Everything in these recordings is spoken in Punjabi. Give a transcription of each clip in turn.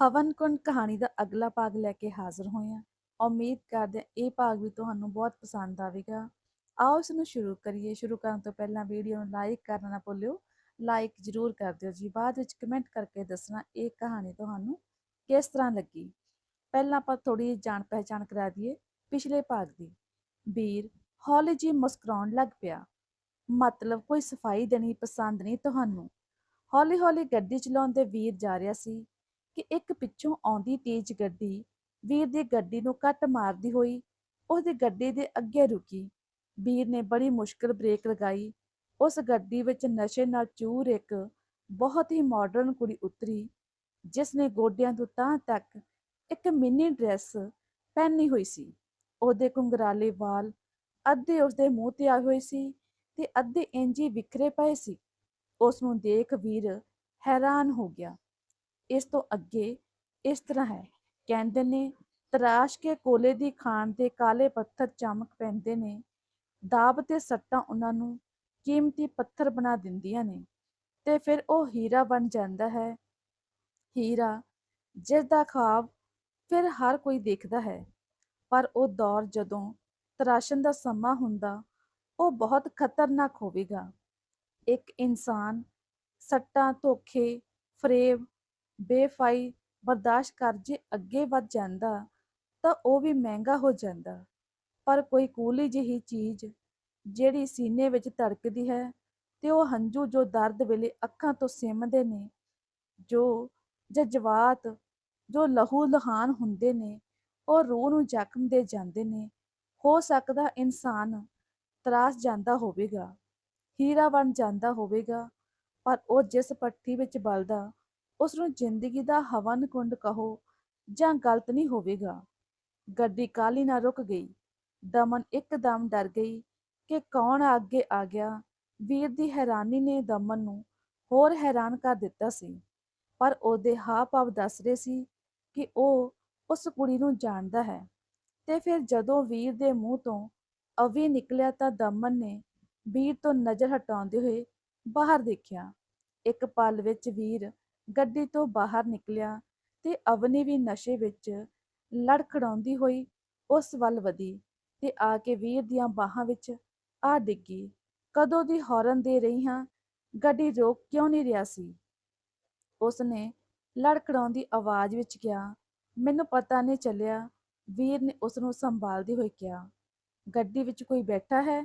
ਹਵਨ ਕੁੰਡ ਕਹਾਣੀ ਦਾ ਅਗਲਾ ਭਾਗ ਲੈ ਕੇ ਹਾਜ਼ਰ ਹੋਏ ਹਾਂ। ਉਮੀਦ ਕਰਦੇ ਹਾਂ ਇਹ ਭਾਗ ਵੀ ਤੁਹਾਨੂੰ ਬਹੁਤ ਪਸੰਦ ਆਵੇਗਾ। ਆਓ ਇਸ ਨੂੰ ਸ਼ੁਰੂ ਕਰੀਏ। ਸ਼ੁਰੂ ਕਰਨ ਤੋਂ ਪਹਿਲਾਂ ਵੀਡੀਓ ਨੂੰ ਲਾਈਕ ਕਰਨਾ ਨਾ ਭੁੱਲਿਓ। ਲਾਈਕ ਜ਼ਰੂਰ ਕਰ ਦਿਓ ਜੀ। ਬਾਅਦ ਵਿੱਚ ਕਮੈਂਟ ਕਰਕੇ ਦੱਸਣਾ ਇਹ ਕਹਾਣੀ ਤੁਹਾਨੂੰ ਕਿਸ ਤਰ੍ਹਾਂ ਲੱਗੀ। ਪਹਿਲਾਂ ਆਪਾਂ ਥੋੜੀ ਜਾਣ ਪਹਿਚਾਣ ਕਰਾ ਦਈਏ ਪਿਛਲੇ ਭਾਗ ਦੀ। ਵੀਰ, ਹੌਲੀ ਜੀ ਮੁਸਕਰਾਉਣ ਲੱਗ ਪਿਆ। ਮਤਲਬ ਕੋਈ ਸਫ਼ਾਈ ਦੇਣੀ ਪਸੰਦ ਨਹੀਂ ਤੁਹਾਨੂੰ। ਹੌਲੀ ਹੌਲੀ ਗੱਡੀ ਚਲਾਉਂਦੇ ਵੀਰ ਜਾ ਰਿਹਾ ਸੀ। ਕਿ ਇੱਕ ਪਿੱਛੋਂ ਆਉਂਦੀ ਤੇਜ਼ ਗੱਡੀ ਵੀਰ ਦੀ ਗੱਡੀ ਨੂੰ ਕੱਟ ਮਾਰਦੀ ਹੋਈ ਉਸਦੀ ਗੱਡੀ ਦੇ ਅੱਗੇ ਰੁਕੀ। ਵੀਰ ਨੇ ਬੜੀ ਮੁਸ਼ਕਲ ਬ੍ਰੇਕ ਲਗਾਈ। ਉਸ ਗੱਡੀ ਵਿੱਚ ਨਸ਼ੇ ਨਾਲ ਚੂਰ ਇੱਕ ਬਹੁਤ ਹੀ ਮਾਡਰਨ ਕੁੜੀ ਉਤਰੀ ਜਿਸ ਨੇ ਗੋਡਿਆਂ ਤੋਂ ਤਾਂ ਤੱਕ ਇੱਕ ਮਿੰਨੀ ਡਰੈਸ ਪਹਿਨੀ ਹੋਈ ਸੀ। ਉਹਦੇ ਕੁੰਗਰਾਲੇ ਵਾਲ ਅੱਧੇ ਉਸਦੇ ਮੂੰਹ ਤੇ ਆਏ ਹੋਏ ਸੀ ਤੇ ਅੱਧੇ ਇੰਜੀ ਵਿਖਰੇ ਪਏ ਸੀ। ਉਸ ਨੂੰ ਦੇਖ ਵੀਰ ਹੈਰਾਨ ਹੋ ਗਿਆ। ਇਸ ਤੋਂ ਅੱਗੇ ਇਸ ਤਰ੍ਹਾਂ ਹੈ। ਕਹਿੰਦੇ ਨੇ, ਤਰਾਸ਼ ਕੇ ਕੋਲੇ ਦੀ ਖਾਨ ਦੇ ਕਾਲੇ ਪੱਥਰ ਚਮਕ ਪੈਂਦੇ ਨੇ। ਦਾਬ ਤੇ ਸੱਟਾਂ ਉਹਨਾਂ ਨੂੰ ਕੀਮਤੀ ਪੱਥਰ ਬਣਾ ਦਿੰਦੀਆਂ ਨੇ। ਤੇ ਫਿਰ ਉਹ ਹੀਰਾ ਬਣ ਜਾਂਦਾ ਹੈ। ਹੀਰਾ, ਜਿਸ ਦਾ ਖਾਬ ਫਿਰ ਹਰ ਕੋਈ ਦੇਖਦਾ ਹੈ। ਪਰ ਉਹ ਦੌਰ ਜਦੋਂ ਤਰਾਸ਼ਣ ਦਾ ਸਮਾਂ ਹੁੰਦਾ, ਉਹ ਬਹੁਤ ਖਤਰਨਾਕ ਹੋਵੇਗਾ। ਇੱਕ ਇਨਸਾਨ ਸੱਟਾਂ, ਧੋਖੇ, ਫਰੇਬ ਬੇਫਾਈ ਬਰਦਾਸ਼ਤ ਕਰ ਜੇ ਅੱਗੇ ਵੱਧ ਜਾਂਦਾ, ਤਾਂ ਉਹ ਵੀ ਮਹਿੰਗਾ ਹੋ ਜਾਂਦਾ। ਪਰ ਕੋਈ ਕੂਲੀ ਜਿਹੀ ਚੀਜ਼ ਜਿਹੜੀ ਸੀਨੇ ਵਿੱਚ ਧੜਕਦੀ ਹੈ ਤੇ ਉਹ ਹੰਝੂ ਜੋ ਦਰਦ ਵੇਲੇ ਅੱਖਾਂ ਤੋਂ ਸਿਮਦੇ ਨੇ, ਜੋ ਜਜ਼ਬਾਤ ਜੋ ਲਹੂ ਲਹਾਨ ਹੁੰਦੇ ਨੇ, ਉਹ ਰੂਹ ਨੂੰ ਜ਼ਖਮ ਦੇ ਜਾਂਦੇ ਨੇ, ਹੋ ਸਕਦਾ ਇਨਸਾਨ ਤਰਾਸ ਜਾਂਦਾ ਹੋਵੇਗਾ, ਹੀਰਾ ਬਣ ਜਾਂਦਾ ਹੋਵੇਗਾ, ਪਰ ਉਹ ਜਿਸ ਪੱਠੀ ਵਿੱਚ ਬਲਦਾ ਉਸ ਨੂੰ ਜ਼ਿੰਦਗੀ ਦਾ ਹਵਨ ਕੁੰਡ ਕਹੋ ਜਾਂ ਗਲਤ ਨਹੀਂ ਹੋਵੇਗਾ। ਗੱਡੀ ਕਾਲੀ ਨਾਲ ਰੁਕ ਗਈ। ਦਮਨ ਇੱਕਦਮ ਡਰ ਗਈ ਕਿ ਕੌਣ ਅੱਗੇ ਆ ਗਿਆ। ਵੀਰ ਦੀ ਹੈਰਾਨੀ ਨੇ ਦਮਨ ਨੂੰ ਹੋਰ ਹੈਰਾਨ ਕਰ ਦਿੱਤਾ ਸੀ। ਪਰ ਉਹਦੇ ਹਾਵ-ਭਾਵ ਦੱਸ ਰਹੇ ਸੀ ਕਿ ਉਹ ਉਸ ਕੁੜੀ ਨੂੰ ਜਾਣਦਾ ਹੈ। ਤੇ ਫਿਰ ਜਦੋਂ ਵੀਰ ਦੇ ਮੂੰਹ ਤੋਂ ਅਵੀ ਨਿਕਲਿਆ ਤਾਂ ਦਮਨ ਨੇ ਵੀਰ ਤੋਂ ਨਜ਼ਰ ਹਟਾਉਂਦੇ ਹੋਏ ਬਾਹਰ ਦੇਖਿਆ। ਇੱਕ ਪਲ ਵਿੱਚ ਵੀਰ ਗੱਡੀ ਤੋਂ ਬਾਹਰ ਨਿਕਲਿਆ ਤੇ ਅਵਨੀ ਵੀ ਨਸ਼ੇ ਵਿੱਚ ਲੜਖੜਾਉਂਦੀ ਹੋਈ ਉਸ ਵੱਲ ਵਧੀ ਤੇ ਆ ਕੇ ਵੀਰ ਦੀਆਂ ਬਾਹਾਂ ਵਿੱਚ ਆ ਡਿੱਗੀ। ਕਦੋਂ ਦੀ ਹੌਰਨ ਦੇ ਰਹੀ ਹਾਂ? ਗੱਡੀ ਰੋਕ ਕਿਉਂ ਨਹੀਂ ਰਿਹਾ ਸੀ? ਉਸ ਨੇ ਲੜਖੜਾਉਂਦੀ ਆਵਾਜ਼ ਵਿੱਚ ਕਿਹਾ, ਮੈਨੂੰ ਪਤਾ ਨਹੀਂ ਚੱਲਿਆ। ਵੀਰ ਨੇ ਉਸ ਨੂੰ ਸੰਭਾਲਦੇ ਹੋਈ ਕਿਹਾ, ਗੱਡੀ ਵਿੱਚ ਕੋਈ ਬੈਠਾ ਹੈ?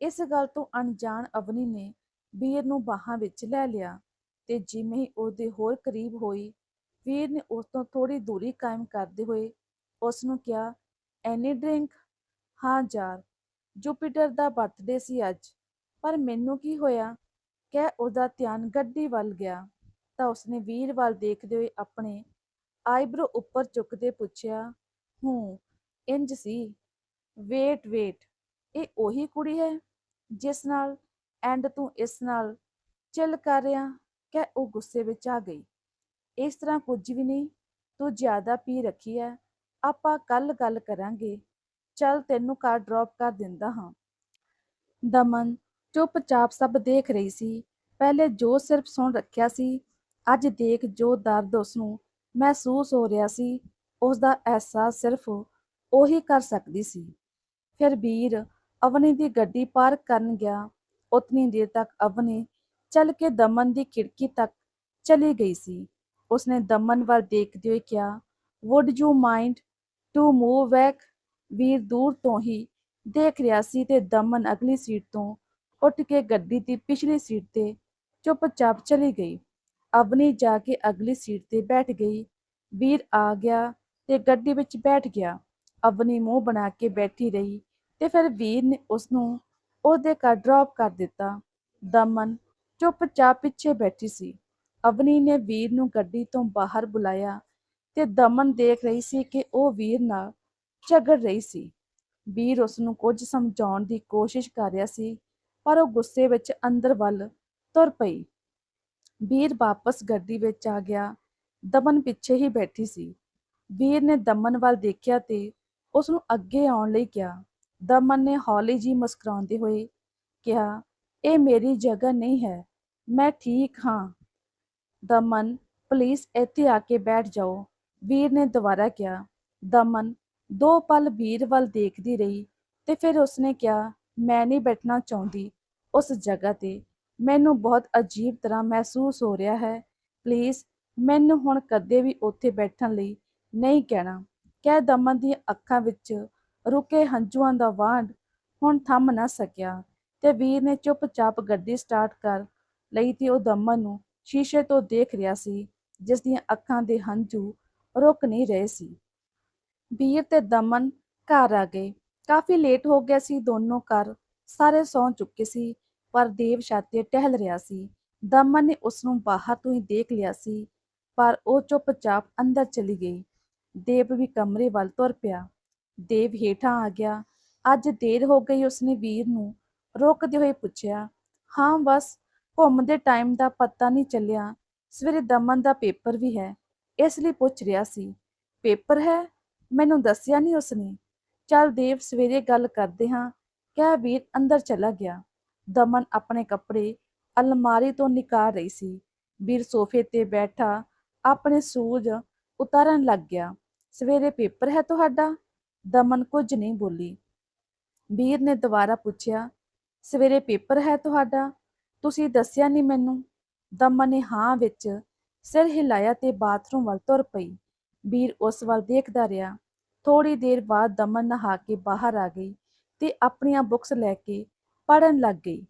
ਇਸ ਗੱਲ ਤੋਂ ਅਣਜਾਣ ਅਵਨੀ ਨੇ ਵੀਰ ਨੂੰ ਬਾਹਾਂ ਵਿੱਚ ਲੈ ਲਿਆ। ਤੇ ਜਿਵੇਂ ਹੀ ਉਹਦੇ ਹੋਰ ਕਰੀਬ ਹੋਈ, ਵੀਰ ਨੇ ਉਸ ਤੋਂ ਥੋੜੀ ਦੂਰੀ ਕਾਇਮ ਕਰਦੇ ਹੋਏ ਉਸ ਨੂੰ ਕਿਹਾ, ਐਨੀ ਡਰਿੰਕ? ਹਾਂ ਯਾਰ, ਜੁਪੀਟਰ ਦਾ ਬਰਥਡੇ ਸੀ ਅੱਜ, ਪਰ ਮੈਨੂੰ ਕੀ ਹੋਇਆ? ਕਹਿ ਉਹਦਾ ਧਿਆਨ ਗੱਡੀ ਵੱਲ ਗਿਆ। ਤਾਂ ਉਸਨੇ ਵੀਰ ਵੱਲ ਦੇਖਦੇ ਹੋਏ ਆਪਣੇ ਆਈਬ੍ਰੋ ਉੱਪਰ ਚੁੱਕਦੇ ਪੁੱਛਿਆ, ਹੂੰ ਇੰਜ ਸੀ? ਵੇਟ ਵੇਟ, ਇਹ ਉਹੀ ਕੁੜੀ ਹੈ ਜਿਸ ਨਾਲ, ਐਂਡ ਤੂੰ ਇਸ ਨਾਲ ਚਿਲ ਕਰ ਰਿਹਾ? ਕਿ ਉਹ ਗੁੱਸੇ ਵਿੱਚ ਆ ਗਈ। ਇਸ ਤਰ੍ਹਾਂ ਕੁਝ ਵੀ ਨਹੀਂ, ਤੂੰ ਜ਼ਿਆਦਾ ਪੀ ਰੱਖੀ ਹੈ ਆਪਾਂ ਕੱਲ ਗੱਲ ਕਰਾਂਗੇ। ਚੱਲ ਤੈਨੂੰ ਕਾਰ ਡ੍ਰੌਪ ਕਰ ਦਿੰਦਾ ਹਾਂ। ਦਮਨ ਚੁੱਪਚਾਪ ਸਭ ਦੇਖ ਰਹੀ ਸੀ। ਪਹਿਲੇ ਜੋ ਸਿਰਫ ਸੁਣ ਰੱਖਿਆ ਸੀ, ਅੱਜ ਦੇਖ ਜੋ ਦਰਦ ਉਸ ਨੂੰ ਮਹਿਸੂਸ ਹੋ ਰਿਹਾ ਸੀ ਉਸ ਦਾ ਅਹਿਸਾਸ ਸਿਰਫ ਉਹੀ ਕਰ ਸਕਦੀ ਸੀ। ਫਿਰ ਵੀਰ ਅਵਨੀ ਦੀ ਗੱਡੀ ਪਾਰਕ ਕਰਨ ਗਿਆ। ਉਤਨੀ ਦੇਰ ਤੱਕ ਅਵਨੀ ਚੱਲ ਕੇ ਦਮਨ ਦੀ ਖਿੜਕੀ ਤੱਕ ਚਲੀ ਗਈ ਸੀ। ਉਸਨੇ ਦਮਨ ਵੱਲ ਦੇਖਦੇ ਹੋਏ ਕਿਹਾ would you mind to move back Veer ਦੂਰ ਤੋਂ ਹੀ ਦੇਖ ਰਿਹਾ ਸੀ ਤੇ ਦਮਨ ਅਗਲੀ ਸੀਟ ਤੋਂ ਉੱਠ ਕੇ ਗੱਡੀ ਦੀ ਪਿਛਲੀ ਸੀਟ ਤੇ ਚੁੱਪਚਾਪ ਚਲੀ ਗਈ। ਅਵਨੀ ਜਾ ਕੇ ਅਗਲੀ ਸੀਟ ਤੇ ਬੈਠ ਗਈ। ਵੀਰ ਆ ਗਿਆ ਤੇ ਗੱਡੀ ਵਿੱਚ ਬੈਠ ਗਿਆ। ਅਵਨੀ ਮੂੰਹ ਬਣਾ ਕੇ ਬੈਠੀ ਰਹੀ ਤੇ ਫਿਰ ਵੀਰ ਨੇ ਉਸ ਨੂੰ ਉਹਦੇ ਘਰ ਡ੍ਰੌਪ ਕਰ ਦਿੱਤਾ। ਦਮਨ ਚੁੱਪਚਾਪ ਪਿੱਛੇ ਬੈਠੀ ਸੀ। ਅਵਨੀ ਨੇ ਵੀਰ ਨੂੰ ਗੱਡੀ ਤੋਂ ਬਾਹਰ ਬੁਲਾਇਆ ਤੇ ਦਮਨ ਦੇਖ ਰਹੀ ਸੀ ਕਿ ਉਹ ਵੀਰ ਨਾਲ ਝਗੜ ਰਹੀ ਸੀ। ਵੀਰ ਉਸ ਨੂੰ ਕੁਝ ਸਮਝਾਉਣ ਦੀ ਕੋਸ਼ਿਸ਼ ਕਰ ਰਿਹਾ ਸੀ, ਪਰ ਉਹ ਗੁੱਸੇ ਵਿੱਚ ਅੰਦਰ ਵੱਲ ਤੁਰ ਪਈ। ਵੀਰ ਵਾਪਸ ਗੱਡੀ ਵਿੱਚ ਆ ਗਿਆ। ਦਮਨ ਪਿੱਛੇ ਹੀ ਬੈਠੀ ਸੀ। ਵੀਰ ਨੇ ਦਮਨ ਵੱਲ ਦੇਖਿਆ ਤੇ ਉਸ ਨੂੰ ਅੱਗੇ ਆਉਣ ਲਈ ਕਿਹਾ। ਦਮਨ ਨੇ ਹੌਲੀ ਜੀ ਮੁਸਕਰਾਉਂਦੇ ਹੋਏ ਕਿਹਾ, ਇਹ ਮੇਰੀ ਜਗ੍ਹਾ ਨਹੀਂ ਹੈ। ਮੈਂ ਠੀਕ ਹਾਂ। ਦਮਨ ਪਲੀਜ਼ ਇੱਥੇ ਆ ਕੇ ਬੈਠ ਜਾਓ। ਵੀਰ ਨੇ ਦੁਬਾਰਾ ਕਿਹਾ, ਦਮਨ, ਦੋ ਪਲ ਵੀਰ ਵੱਲ ਦੇਖਦੀ ਰਹੀ ਤੇ ਫਿਰ ਉਸਨੇ ਕਿਹਾ, ਮੈਂ ਨਹੀਂ ਬੈਠਣਾ ਚਾਹੁੰਦੀ ਉਸ ਜਗ੍ਹਾ ਤੇ। ਮੈਨੂੰ ਬਹੁਤ ਅਜੀਬ ਤਰ੍ਹਾਂ ਮਹਿਸੂਸ ਹੋ ਰਿਹਾ ਹੈ। ਪਲੀਜ਼ ਮੈਨੂੰ ਹੁਣ ਕਦੇ ਵੀ ਉੱਥੇ ਬੈਠਣ ਲਈ ਨਹੀਂ ਕਹਿਣਾ। ਕਹਿ ਦਮਨ ਦੀਆਂ ਅੱਖਾਂ ਵਿੱਚ ਰੁਕੇ ਹੰਝੂਆਂ ਦਾ ਵਾਂਢ ਹੁਣ ਥੰਮ ਨਾ ਸਕਿਆ ਤੇ ਵੀਰ ਨੇ ਚੁੱਪਚਾਪ ਗੱਡੀ ਸਟਾਰਟ ਕਰ ਲਈ ਤੇ ਉਹ ਦਮਨ ਨੂੰ ਸ਼ੀਸ਼ੇ ਤੋਂ ਦੇਖ ਰਿਹਾ ਸੀ, ਜਿਸ ਦੀਆਂ ਅੱਖਾਂ ਦੇ ਹੰਝੂ ਰੁਕ ਨਹੀਂ ਰਹੇ ਸੀ। ਵੀਰ ਤੇ ਦਮਨ ਘਰ ਆ ਗਏ। ਕਾਫੀ ਲੇਟ ਹੋ ਗਿਆ ਸੀ, ਦੋਨੋਂ ਘਰ ਸਾਰੇ ਸੌਂ ਚੁੱਕੇ ਸੀ, ਪਰ ਦੇਵ ਛਾਤੇ ਟਹਿਲ ਰਿਹਾ ਸੀ। ਦਮਨ ਨੇ ਉਸ ਨੂੰ ਬਾਹਰ ਤੋਂ ਹੀ ਦੇਖ ਲਿਆ ਸੀ, ਪਰ ਉਹ ਚੁੱਪਚਾਪ ਅੰਦਰ ਚਲੀ ਗਈ। ਦੇਵ ਵੀ ਕਮਰੇ ਵੱਲ ਤੁਰ ਪਿਆ। ਦੇਵ ਹੇਠਾਂ ਆ ਗਿਆ। ਅੱਜ ਦੇਰ ਹੋ ਗਈ, ਉਸਨੇ ਵੀਰ ਨੂੰ ਰੋਕਦੇ ਹੋਏ ਪੁੱਛਿਆ, ਹਾਂ, ਬਸ ਘੁੰਮਦੇ ਟਾਈਮ ਦਾ ਪਤਾ ਨਹੀਂ ਚੱਲਿਆ। ਸਵੇਰੇ ਦਮਨ ਦਾ ਪੇਪਰ ਵੀ ਹੈ। ਇਸ ਲਈ ਪੁੱਛ ਰਿਹਾ ਸੀ, ਪੇਪਰ ਹੈ? ਮੈਨੂੰ ਦੱਸਿਆ ਨਹੀਂ ਉਸਨੇ? ਚੱਲ ਦੇਵ, ਸਵੇਰੇ ਗੱਲ ਕਰਦੇ ਹਾਂ। ਕਹਿ ਵੀਰ ਅੰਦਰ ਚਲਾ ਗਿਆ। ਦਮਨ ਆਪਣੇ ਕੱਪੜੇ ਅਲਮਾਰੀ ਤੋਂ ਨਿਕਾਲ ਰਹੀ ਸੀ। ਵੀਰ ਸੋਫੇ ਤੇ ਬੈਠਾ ਆਪਣੇ ਸੂਝ ਉਤਾਰਨ ਲੱਗ ਗਿਆ। ਸਵੇਰੇ ਪੇਪਰ ਹੈ ਤੁਹਾਡਾ? ਦਮਨ ਕੁਝ ਨਹੀਂ ਬੋਲੀ। ਵੀਰ ਨੇ ਦੁਬਾਰਾ ਪੁੱਛਿਆ, ਸਵੇਰੇ ਪੇਪਰ ਹੈ ਤੁਹਾਡਾ? ਤੁਸੀਂ ਦੱਸਿਆ ਨਹੀਂ ਮੈਨੂੰ? ਦਮਨ ਨੇ ਹਾਂ ਵਿੱਚ ਸਿਰ ਹਿਲਾਇਆ ਤੇ ਬਾਥਰੂਮ ਵੱਲ ਤੁਰ ਪਈ। ਵੀਰ ਉਸ ਵੱਲ ਦੇਖਦਾ ਰਿਹਾ। ਥੋੜੀ ਦੇਰ ਬਾਅਦ ਦਮਨ ਨਹਾ ਕੇ ਬਾਹਰ ਆ ਗਈ ਤੇ ਆਪਣੀਆਂ ਬੁੱਕਸ ਲੈ ਕੇ ਪੜਨ ਲੱਗ ਗਈ।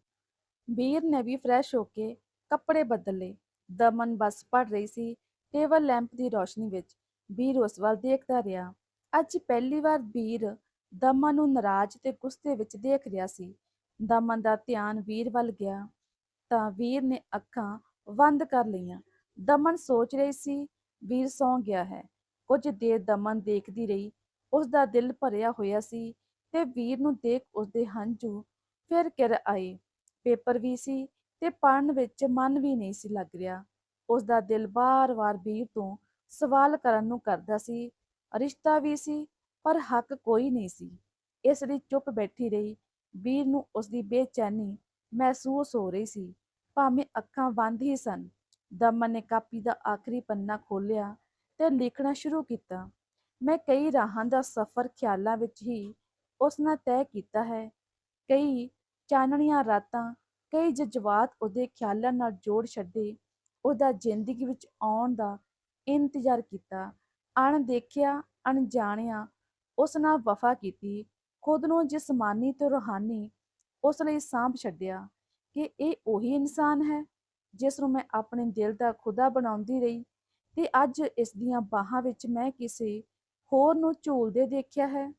ਵੀਰ ਨੇ ਵੀ ਫਰੈਸ਼ ਹੋ ਕੇ ਕੱਪੜੇ ਬਦਲੇ। ਦਮਨ ਬਸ ਪੜ ਰਹੀ ਸੀ ਟੇਬਲ ਲੈਂਪ ਦੀ ਰੋਸ਼ਨੀ ਵਿੱਚ। ਵੀਰ ਉਸ ਵੱਲ ਦੇਖਦਾ ਰਿਹਾ। ਅੱਜ ਪਹਿਲੀ ਵਾਰ ਵੀਰ ਦਮਨ ਨੂੰ ਨਾਰਾਜ਼ ਤੇ ਗੁੱਸੇ ਵਿੱਚ ਦੇਖ ਰਿਹਾ ਸੀ। ਦਮਨ ਦਾ ਧਿਆਨ ਵੀਰ ਵੱਲ ਗਿਆ। ਤਾਂ ਵੀਰ ਨੇ ਅੱਖਾਂ ਬੰਦ ਕਰ ਲਈਆਂ। ਦਮਨ ਸੋਚ ਰਹੀ ਸੀ, ਵੀਰ ਸੌਂ ਗਿਆ ਹੈ। ਕੁਝ ਦੇਰ ਦਮਨ ਦੇਖਦੀ ਰਹੀ। ਉਸ ਦਾ ਦਿਲ ਭਰਿਆ ਹੋਇਆ ਸੀ ਤੇ ਵੀਰ ਨੂੰ ਦੇਖ ਉਸਦੇ ਹੰਝੂ ਫਿਰ ਕਿਰ ਆਏ। ਪੇਪਰ ਵੀ ਸੀ ਤੇ ਪੜਨ ਵਿੱਚ ਮਨ ਵੀ ਨਹੀਂ ਸੀ ਲੱਗ ਰਿਹਾ। ਉਸ ਦਾ ਦਿਲ ਬਾਰ-ਬਾਰ ਵੀਰ ਤੋਂ ਸਵਾਲ ਕਰਨ ਨੂੰ ਕਰਦਾ ਸੀ। ਰਿਸ਼ਤਾ ਵੀ ਸੀ, ਪਰ ਹੱਕ ਕੋਈ ਨਹੀਂ ਸੀ। ਇਸ ਲਈ ਚੁੱਪ ਬੈਠੀ ਰਹੀ। ਵੀਰ ਨੂੰ ਉਸ ਦੀ ਬੇਚੈਨੀ ਮਹਿਸੂਸ ਹੋ ਰਹੀ ਸੀ। ਭਾਵੇਂ ਅੱਖਾਂ ਬੰਦ ਹੀ ਸਨ ਦਮਨ ਨੇ ਕਾਪੀ ਦਾ ਆਖਰੀ ਪੰਨਾ ਖੋਲ੍ਹਿਆ ਤੇ ਲਿਖਣਾ ਸ਼ੁਰੂ ਕੀਤਾ। ਮੈਂ ਕਈ ਰਾਹਾਂ ਦਾ ਸਫ਼ਰ ਖਿਆਲਾਂ ਵਿੱਚ ਹੀ ਉਸ ਨਾਲ ਤੈਅ ਕੀਤਾ ਹੈ। ਕਈ ਚਾਨਣੀਆਂ ਰਾਤਾਂ, ਕਈ ਜਜ਼ਬਾਤ ਉਹਦੇ ਖਿਆਲਾਂ ਨਾਲ ਜੋੜ ਛੱਡੇ, ਉਹਦਾ ਜ਼ਿੰਦਗੀ ਵਿੱਚ ਆਉਣ ਦਾ ਇੰਤਜ਼ਾਰ ਕੀਤਾ। ਅਣ ਦੇਖਿਆ ਅਣਜਾਣਿਆ ਉਸ ਨਾਲ ਵਫਾ ਕੀਤੀ, ਖੁਦ ਨੂੰ ਜਿਸਮਾਨੀ ਤੇ ਰੂਹਾਨੀ ਉਸ ਲਈ ਸਾਂਭ ਛੱਡਿਆ। ਕਿ ਇਹ ਉਹੀ ਇਨਸਾਨ ਹੈ, ਜਿਸ ਨੂੰ ਮੈਂ ਆਪਣੇ ਦਿਲ ਦਾ ਖੁਦਾ ਬਣਾਉਂਦੀ ਰਹੀ ਤੇ ਅੱਜ ਇਸ ਦੀਆਂ ਬਾਹਾਂ ਵਿੱਚ ਮੈਂ ਕਿਸੇ ਹੋਰ ਨੂੰ ਝੂਲਦੇ ਦੇਖਿਆ ਹੈ।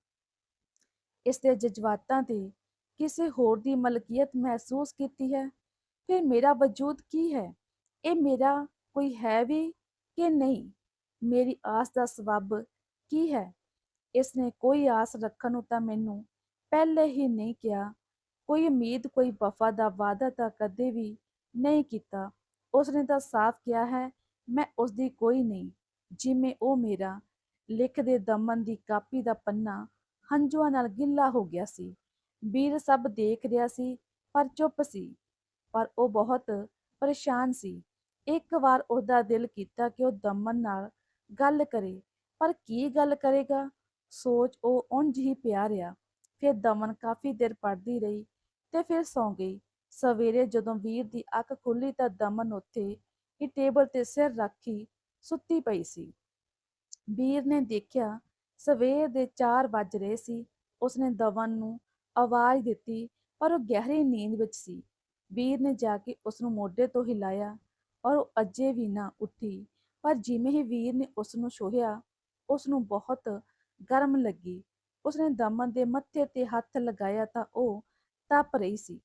ਇਸ ਦੇ ਜਜ਼ਬਾਤਾਂ ਤੇ ਕਿਸੇ ਹੋਰ ਦੀ ਮਲਕੀਅਤ ਮਹਿਸੂਸ ਕੀਤੀ ਹੈ। ਫਿਰ ਮੇਰਾ ਵਜੂਦ ਕੀ ਹੈ? ਇਹ ਮੇਰਾ ਕੋਈ ਹੈ ਵੀ ਕਿ ਨਹੀਂ? ਮੇਰੀ ਆਸ ਦਾ ਸਬਬ ਕੀ ਹੈ? ਇਸ ਨੇ ਕੋਈ ਆਸ ਰੱਖਣ ਨੂੰ ਤਾਂ ਮੈਨੂੰ ਪਹਿਲੇ ਹੀ ਨਹੀਂ ਕਿਹਾ ਕੋਈ ਉਮੀਦ, ਕੋਈ ਵਫਾ ਦਾ ਵਾਅਦਾ ਤਾਂ ਕਦੇ ਵੀ ਨਹੀਂ ਕੀਤਾ। ਉਸਨੇ ਤਾਂ ਸਾਫ਼ ਕਿਹਾ ਹੈ, ਮੈਂ ਉਸ ਦੀ ਕੋਈ ਨਹੀਂ, ਜਿਵੇਂ ਉਹ ਮੇਰਾ ਲਿਖਦੇ ਦਮਨ ਦੀ ਕਾਪੀ ਦਾ ਪੰਨਾ ਹੰਝੂਆਂ ਨਾਲ ਗਿੱਲਾ ਹੋ ਗਿਆ ਸੀ। ਵੀਰ ਸਭ ਦੇਖ ਰਿਹਾ ਸੀ, ਪਰ ਚੁੱਪ ਸੀ, ਪਰ ਉਹ ਬਹੁਤ ਪਰੇਸ਼ਾਨ ਸੀ। ਇੱਕ ਵਾਰ ਉਹਦਾ ਦਿਲ ਕੀਤਾ ਕਿ ਉਹ ਦਮਨ ਨਾਲ ਗੱਲ ਕਰੇ, ਪਰ ਕੀ ਗੱਲ ਕਰੇਗਾ? ਸੋਚ ਉਹ ਉਂਝ ਹੀ ਪਿਆ ਰਿਹਾ। ਫਿਰ ਦਮਨ ਕਾਫੀ ਦੇਰ ਪੜ੍ਹਦੀ ਰਹੀ ਤੇ ਫਿਰ ਸੌਂ ਗਈ। ਸਵੇਰੇ ਜਦੋਂ ਵੀਰ ਦੀ ਅੱਖ ਖੁੱਲੀ ਤਾਂ ਦਮਨ ਉੱਥੇ ਹੀ ਟੇਬਲ ਤੇ ਸਿਰ ਰੱਖੀ ਸੁੱਤੀ ਪਈ ਸੀ। ਵੀਰ ਨੇ ਦੇਖਿਆ ਸਵੇਰ ਦੇ 4 ਵੱਜ ਰਹੇ ਸੀ। ਉਸਨੇ ਦਮਨ ਨੂੰ ਆਵਾਜ਼ ਦਿੱਤੀ ਪਰ ਉਹ ਗਹਿਰੀ ਨੀਂਦ ਵਿੱਚ ਸੀ। ਵੀਰ ਨੇ ਜਾ ਕੇ ਉਸ ਨੂੰ ਮੋਢੇ ਤੋਂ ਹਿਲਾਇਆ ਔਰ ਉਹ ਅਜੇ ਵੀ ਨਾ ਉੱਠੀ, ਪਰ ਜਿਵੇਂ ਹੀ ਵੀਰ ਨੇ ਉਸ ਨੂੰ ਛੋਹਿਆ ਉਸ ਨੂੰ ਬਹੁਤ ਗਰਮ ਲੱਗੀ। ਉਸਨੇ ਦਮਨ ਦੇ ਮੱਥੇ ਤੇ ਹੱਥ ਲਗਾਇਆ ਤਾਂ ਉਹ ਤਪ ਰਹੀ ਸੀ।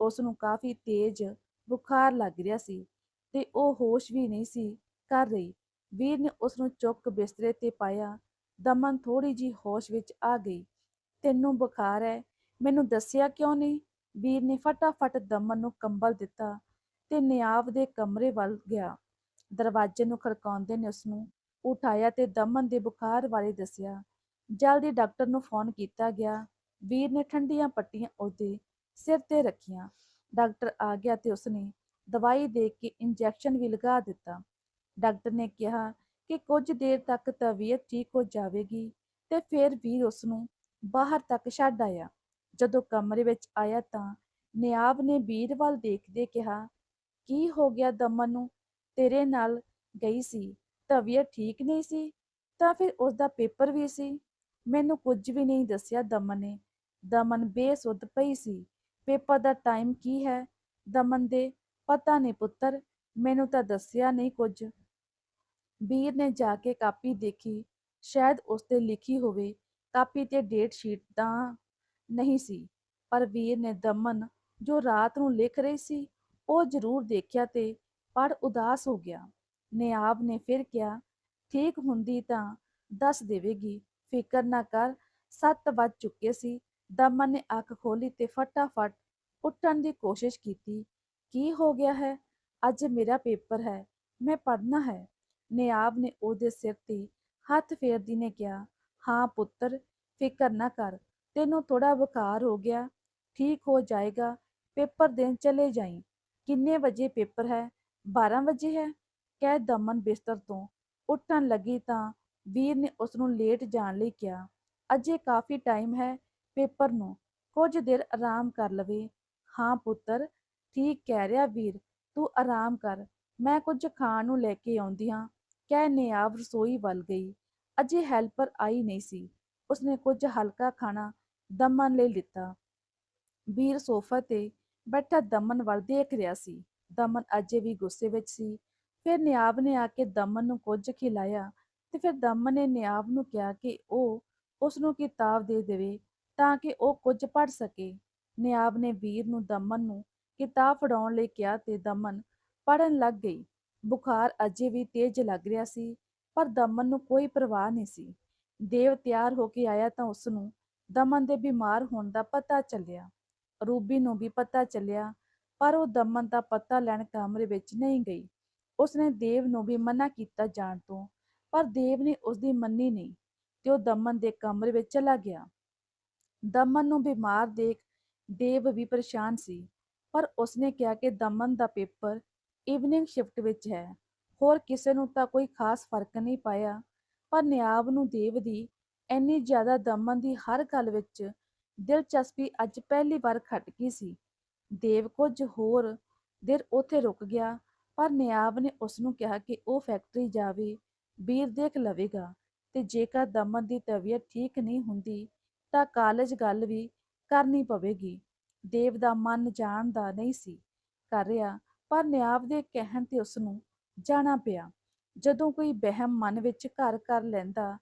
ਉਸ ਨੂੰ ਕਾਫੀ ਤੇਜ਼ ਬੁਖਾਰ ਲੱਗ ਰਿਹਾ ਸੀ ਤੇ ਉਹ ਹੋਸ਼ ਵੀ ਨਹੀਂ ਸੀ ਕਰ ਰਹੀ। ਵੀਰ ਨੇ ਉਸ ਨੂੰ ਚੁੱਕ ਬਿਸਤਰੇ ਤੇ ਪਾਇਆ। ਦਮਨ ਥੋੜੀ ਜੀ ਹੋਸ਼ ਵਿੱਚ ਆ ਗਈ। ਤੈਨੂੰ ਬੁਖਾਰ ਹੈ? ਮੈਨੂੰ ਦੱਸਿਆ ਕਿਉਂ ਨਹੀਂ? ਵੀਰ ਨੇ ਫਟਾਫਟ ਦਮਨ ਨੂੰ ਕੰਬਲ ਦਿੱਤਾ ਤੇ ਨਿਆਵ ਦੇ ਕਮਰੇ ਵੱਲ ਗਿਆ। ਦਰਵਾਜ਼ੇ ਨੂੰ ਖੜਕਾਉਂਦੇ ਨੇ ਉਸ ਨੂੰ ਉਠਾਇਆ ਤੇ ਦਮਨ ਦੇ ਬੁਖਾਰ ਬਾਰੇ ਦੱਸਿਆ। ਜਲਦੀ ਡਾਕਟਰ ਨੂੰ ਫੋਨ ਕੀਤਾ ਗਿਆ। ਵੀਰ ਨੇ ਠੰਡੀਆਂ ਪੱਟੀਆਂ ਉਹਦੇ ਸਿਰ ਤੇ ਰੱਖੀਆਂ। ਡਾਕਟਰ ਆ ਗਿਆ ਤੇ ਉਸਨੇ ਦਵਾਈ ਦੇ ਕੇ ਇੰਜੈਕਸ਼ਨ ਵੀ ਲਗਾ ਦਿੱਤਾ। ਡਾਕਟਰ ਨੇ ਕਿਹਾ ਕਿ ਕੁਝ ਦੇਰ ਤੱਕ ਤਬੀਅਤ ਠੀਕ ਹੋ ਜਾਵੇਗੀ ਤੇ ਫਿਰ ਵੀਰ ਉਸ ਨੂੰ ਬਾਹਰ ਤੱਕ ਛੱਡ ਆਇਆ। ਜਦੋਂ ਕਮਰੇ ਵਿੱਚ ਆਇਆ ਤਾਂ ਨਿਆਬ ਨੇ ਵੀਰ ਵੱਲ ਦੇਖਦੇ ਕਿਹਾ, ਕੀ ਹੋ ਗਿਆ ਦਮਨ ਨੂੰ? ਤੇਰੇ ਨਾਲ ਗਈ ਸੀ। ਤਬੀਅਤ ਠੀਕ ਨਹੀਂ ਸੀ? ਤਾਂ ਫਿਰ ਉਸ ਦਾ ਪੇਪਰ ਵੀ ਸੀ? ਮੈਨੂੰ ਕੁਝ ਵੀ ਨਹੀਂ ਦੱਸਿਆ ਦਮਨ ਨੇ। ਦਮਨ ਬੇਸੁੱਧ ਪਈ ਸੀ। ਪੇਪਰ ਦਾ ਟਾਈਮ ਕੀ ਹੈ? ਦਮਨ ਦੇ, ਪਤਾ ਨਹੀਂ ਪੁੱਤਰ, ਮੈਨੂੰ ਤਾਂ ਦੱਸਿਆ ਨਹੀਂ ਕੁਝ। ਵੀਰ ਨੇ ਜਾ ਕੇ ਕਾਪੀ ਦੇਖੀ। ਸ਼ਾਇਦ ਉਸ ਤੇ ਲਿਖੀ ਹੋਵੇ। ਕਾਪੀ ਤੇ ਡੇਟ ਸ਼ੀਟ ਤਾਂ ਨਹੀਂ ਸੀ, ਪਰ ਵੀਰ ਨੇ ਦਮਨ, ਜੋ ਰਾਤ ਨੂੰ ਲਿਖ ਰਹੀ ਸੀ, ਉਹ ਜ਼ਰੂਰ ਦੇਖਿਆ ਤੇ ਪੜ ਉਦਾਸ ਹੋ ਗਿਆ। ਨਿਆਬ ਨੇ ਫਿਰ ਕਿਹਾ, ਠੀਕ ਹੁੰਦੀ ਤਾਂ ਦੱਸ ਦੇਵੇਗੀ। ਫਿਕਰ ਨਾ ਕਰ, ਸੱਤ ਵੱਜ ਚੁੱਕੇ ਸੀ। ਦਮਨ ਨੇ ਅੱਖ ਖੋਲੀ ਤੇ ਫਟਾਫਟ ਉੱਠਣ ਦੀ ਕੋਸ਼ਿਸ਼ ਕੀਤੀ, ਕੀ ਹੋ ਗਿਆ ਹੈ? ਅੱਜ ਮੇਰਾ ਪੇਪਰ ਹੈ, ਮੈਂ ਪੜ੍ਹਨਾ ਹੈ। ਨਿਆਬ ਨੇ ਉਹਦੇ ਸਿਰ ਤੇ ਹੱਥ ਫੇਰਦੀ ਨੇ ਕਿਹਾ, ਹਾਂ ਪੁੱਤਰ, ਫਿਕਰ ਨਾ ਕਰ, ਤੈਨੂੰ ਥੋੜਾ ਬੁਖਾਰ ਹੋ ਗਿਆ, ਠੀਕ ਹੋ ਜਾਏਗਾ, ਪੇਪਰ ਦੇਣ ਚਲੇ ਜਾਈ। ਕਿੰਨੇ ਵਜੇ ਪੇਪਰ ਹੈ? 12 ਵਜੇ ਹੈ? ਕਹਿ ਦਮਨ ਬਿਸਤਰ ਤੋਂ ਉੱਠਣ ਲੱਗੀ ਤਾਂ ਵੀਰ ਨੇ ਉਸ ਨੂੰ ਲੇਟ ਜਾਣ ਲਈ ਕਿਹਾ, ਅਜੇ ਕਾਫੀ ਟਾਈਮ ਹੈ ਪੇਪਰ ਨੂੰ ਕੁਝ ਦੇਰ ਆਰਾਮ ਕਰ ਲਵੇ। ਹਾਂ ਪੁੱਤਰ, ਠੀਕ ਕਹਿ ਰਿਹਾ ਵੀਰ, ਤੂੰ ਆਰਾਮ ਕਰ, ਮੈਂ ਕੁਝ ਖਾਣ ਨੂੰ ਲੈ ਕੇ ਆਉਂਦੀ ਹਾਂ। ਕਹਿ ਨਿਆਵ ਰਸੋਈ ਵੱਲ ਗਈ। ਅਜੇ ਹੈਲਪਰ ਆਈ ਨਹੀਂ ਸੀ। ਉਸਨੇ ਕੁਝ ਹਲਕਾ ਖਾਣਾ ਦਮਨ ਲਈ ਲਿੱਤਾ। ਵੀਰ ਸੋਫਾ ਤੇ ਬੈਠਾ ਦਮਨ ਵੱਲ ਦੇਖ ਰਿਹਾ ਸੀ। ਦਮਨ ਅਜੇ ਵੀ ਗੁੱਸੇ ਵਿੱਚ ਸੀ। ਫਿਰ ਨਿਆਬ ਨੇ ਆ ਕੇ ਦਮਨ ਨੂੰ ਕੁਝ ਖਿਲਾਇਆ ਤੇ ਫਿਰ ਦਮਨ ਨੇ ਨਿਆਬ ਨੂੰ ਕਿਹਾ ਕਿ ਉਹ ਉਸ ਨੂੰ ਕਿਤਾਬ ਦੇ ਦੇਵੇ। ਤਾਂ ਕਿ ਉਹ ਕੁਝ ਪੜ੍ਹ ਸਕੇ। ਨਿਆਬ ਨੇ ਵੀਰ ਨੂੰ ਦਮਨ ਨੂੰ ਕਿਤਾਬ ਫੜਾਉਣ ਲਈ ਕਿਹਾ ਤੇ ਦਮਨ ਪੜਨ ਲੱਗ ਗਈ। ਬੁਖਾਰ ਅਜੇ ਵੀ ਤੇਜ਼ ਲੱਗ ਰਿਹਾ ਸੀ, ਪਰ ਦਮਨ ਨੂੰ ਕੋਈ ਪਰਵਾਹ ਨਹੀਂ ਸੀ। ਦੇਵ ਤਿਆਰ ਹੋ ਕੇ ਆਇਆ ਤਾਂ ਉਸ ਨੂੰ ਦਮਨ ਦੇ ਬਿਮਾਰ ਹੋਣ ਦਾ ਪਤਾ ਚੱਲਿਆ। ਰੂਬੀ ਨੂੰ ਵੀ ਪਤਾ ਚੱਲਿਆ, ਪਰ ਉਹ ਦਮਨ ਦਾ ਪਤਾ ਲੈਣ ਕਮਰੇ ਵਿੱਚ ਨਹੀਂ ਗਈ। ਉਸਨੇ ਦੇਵ ਨੂੰ ਵੀ ਮਨਾ ਕੀਤਾ ਜਾਣ ਤੋਂ, ਪਰ ਦੇਵ ਨੇ ਉਸਦੀ ਮੰਨੀ ਨਹੀਂ ਤੇ ਉਹ ਦਮਨ ਦੇ ਕਮਰੇ ਵਿੱਚ ਚਲਾ ਗਿਆ। ਦਮਨ ਨੂੰ ਬਿਮਾਰ ਦੇਖ ਦੇਵ ਵੀ ਪਰੇਸ਼ਾਨ ਸੀ, ਪਰ ਉਸਨੇ ਕਿਹਾ ਕਿ ਦਮਨ ਦਾ ਪੇਪਰ ਈਵਨਿੰਗ ਸ਼ਿਫਟ ਵਿੱਚ ਹੈ, ਹੋਰ ਕਿਸੇ ਨੂੰ ਤਾਂ ਕੋਈ ਖਾਸ ਫ਼ਰਕ ਨਹੀਂ ਪਾਇਆ, ਪਰ ਨਿਆਬ ਨੂੰ ਦੇਵ ਦੀ ਇੰਨੀ ਜ਼ਿਆਦਾ ਦਮਨ ਦੀ ਹਰ ਗੱਲ ਵਿੱਚ ਦਿਲਚਸਪੀ ਅੱਜ ਪਹਿਲੀ ਵਾਰ ਖਟ ਗਈ ਸੀ। ਦੇਵ ਕੁਝ ਹੋਰ ਦੇਰ ਉੱਥੇ ਰੁਕ ਗਿਆ, ਪਰ ਨਿਆਬ ਨੇ ਉਸ ਨੂੰ ਕਿਹਾ ਕਿ ਉਹ ਫੈਕਟਰੀ ਜਾਵੇ ਵੀਰ ਦੇਖ ਲਵੇਗਾ ਤੇ ਜੇਕਰ ਦਮਨ ਦੀ ਤਬੀਅਤ ਠੀਕ ਨਹੀਂ ਹੁੰਦੀ ਤਾਂ ਕਾਲਜ ਗੱਲ ਵੀ ਕਰਨੀ ਪਵੇਗੀ। ਦੇਵ ਦਾ ਮਨ ਜਾਣਦਾ ਨਹੀਂ ਸੀ ਕਰ ਰਿਹਾ, ਪਰ ਨਿਆਬ ਦੇ ਕਹਿਣ ਤੇ ਉਸ ਨੂੰ ਜਾਣਾ ਪਿਆ। ਜਦੋਂ ਕੋਈ ਬਹਿਮ ਮਨ ਵਿੱਚ ਘਰ ਕਰ ਲੈਂਦਾ,